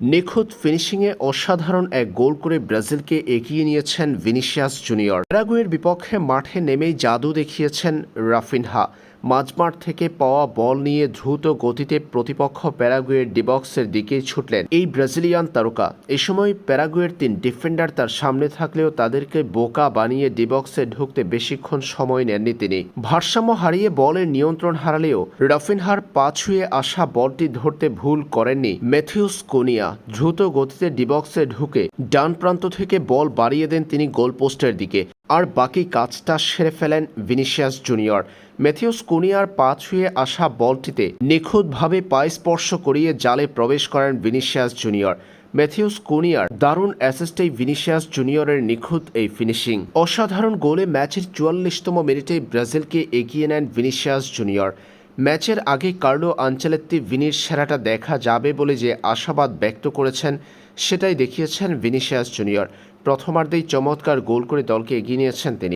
নিখুঁত ফিনিশিংয়ে অসাধারণ এক গোল করে ব্রাজিলকে এগিয়ে নিয়েছেন ভিনিসিয়াস জুনিয়র। প্যারাগুয়ের বিপক্ষে মাঠে নেমেই জাদু দেখিয়েছেন রাফিনহা। মাঝমাঠ থেকে পাওয়া বল নিয়ে দ্রুত গতিতে প্রতিপক্ষ প্যারাগুয়ের ডিবক্সের দিকে ছুটলেন এই ব্রাজিলিয়ান তারকা। এ সময় প্যারাগুয়ের তিন ডিফেন্ডার তার সামনে থাকলেও তাদেরকে বোকা বানিয়ে ডিবক্সে ঢুকতে বেশিক্ষণ সময় নেননি তিনি। ভারসাম্য হারিয়ে বলের নিয়ন্ত্রণ হারালেও রাফিনহার পা ছুঁয়ে আসা বলটি ধরতে ভুল করেননি ম্যাথিউস কোনিয়া। দ্রুত গতিতে ডিবক্সে ঢুকে ডান প্রান্ত থেকে বল বাড়িয়ে দেন তিনি গোলপোস্টের দিকে। আর বাকি কাজটা সেরে ফেলেন ভিনিসিয়াস জুনিয়র। ম্যাথিউস কুনিয়ার পা ছুঁয়ে আসা বলটিতে নিখুঁতভাবে পায়ে স্পর্শ করিয়ে জালে প্রবেশ করেন ভিনিসিয়াস জুনিয়র। ম্যাথিউস কুনিয়ার দারুণ অ্যাসিস্টেই ভিনিসিয়াস জুনিয়রের নিখুঁত এই ফিনিশিং। অসাধারণ গোলে ম্যাচের চুয়াল্লিশতম মিনিটে ব্রাজিলকে এগিয়ে নেন ভিনিসিয়াস জুনিয়র। ম্যাচের আগে কার্লো আঞ্চলেত্তি ভিনির সেরাটা দেখা যাবে বলে যে আশাবাদ ব্যক্ত করেছেন, সেটাই দেখিয়েছেন ভিনিশিয়াস জুনিয়র। প্রথমার্ধেই চমৎকার গোল করে দলকে এগিয়ে নিয়েছেন তিনি।